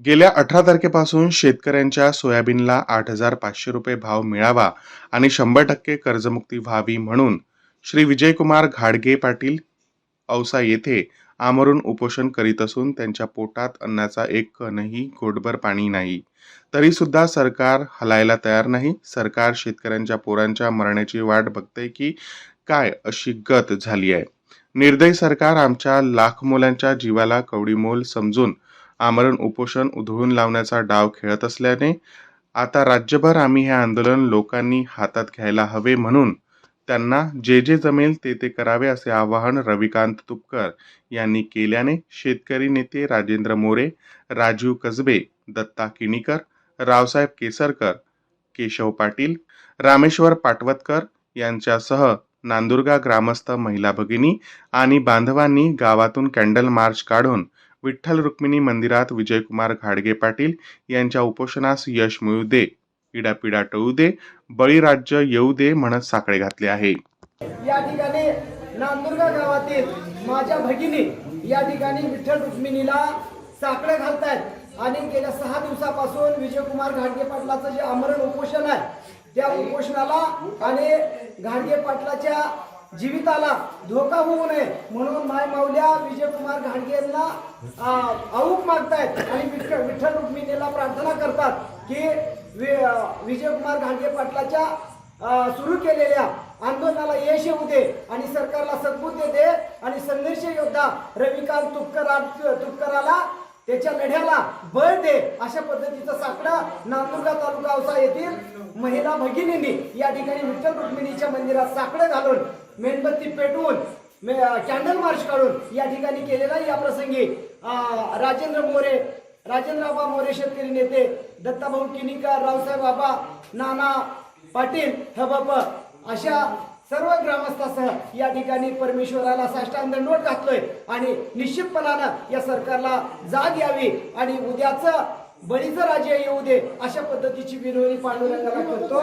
गेल्या अठरा तारखेपासून शेतकऱ्यांच्या सोयाबीनला आठ हजार पाचशे रुपये भाव मिळावा आणि शंभर टक्के कर्जमुक्ती व्हावी म्हणून श्री विजयकुमार घाडगे पाटील औसा येथे आमरून उपोषण करीत असून त्यांच्या पोटात अन्नाचा एक कणही घोटभर पाणी नाही. तरी सुद्धा सरकार हलायला तयार नाही. सरकार शेतकऱ्यांच्या पोरांच्या मरण्याची वाट बघते की काय अशी गत झाली आहे. निर्दयी सरकार आमच्या लाख मुलांच्या जीवाला कवडीमोल समजून आमरण उपोषण उधळून लावण्याचा डाव खेळत असल्याने आता राज्यभर आम्ही हे आंदोलन लोकांनी हातात घ्यायला हवे म्हणून त्यांना जे जे जमेल ते ते करावे असे आवाहन रविकांत तुपकर यांनी केल्याने शेतकरी नेते राजेंद्र मोरे राजीव कसबे दत्ता किणीकर रावसाहेब केसरकर केशव पाटील रामेश्वर पाटवतकर यांच्यासह नांदुर्गा ग्रामस्थ महिला भगिनी आणि बांधवांनी गावातून कॅन्डल मार्च काढून विठ्ठल रुक्मिणी मंदिरात विजयकुमार घाडगे पाटील यांच्या उपोषणास यश मिळू दे इडापिडा टळू दे बळीराज्य येऊ दे म्हणत साकडे घातले आहे. या ठिकाणी नांदुर्गा गावातील माझ्या भगिनी या ठिकाणी विठ्ठल रुक्मिणीला साकडे घालतायत. आणि गेल्या सहा दिवसापासून विजयकुमार घाडगे पाटलाचं जे आमरण उपोषण आहे त्या उपोषणाला आणि घाडगे पाटलाच्या जीविताला धोका होऊ नये म्हणून माय माऊल्या विजयकुमार घाडगे यांना आऊक मागतायत आणि विठ्ठल विठ्ठल रुक्मिणीला प्रार्थना करतात की वि- विजयकुमार घाडगे पाटलाच्या सुरू केलेल्या आंदोलनाला यश येऊ दे आणि सरकारला सद्बुद्धी दे आणि संघर्ष योद्धा रविकांत तुपकरा तुपकराला त्याच्या लढ्याला बळ दे अशा पद्धतीचा साकडं नांदुर्गा तालुका औसा येथील महिला भगिनींनी या ठिकाणी विठ्ठल रुक्मिणीच्या मंदिरात साकडं घालून मेणबत्ती पेटवून कॅन्डल मार्च काढून या ठिकाणी केलेला या प्रसंगी राजेंद्र मोरे राजेंद्र बाबा मोरे शेतकरी नेते दत्ताभाऊ किनीकर रावसाहेब बाबा नाना पाटील हबप अशा सर्व ग्रामस्थासह या ठिकाणी परमेश्वराला साष्टांग दंडवट घातलोय आणि निश्चितपणानं या सरकारला जाग यावी आणि उद्याचं बळीचं राज्य येऊ दे अशा पद्धतीची विनोदी पांडुरंगाला करतो.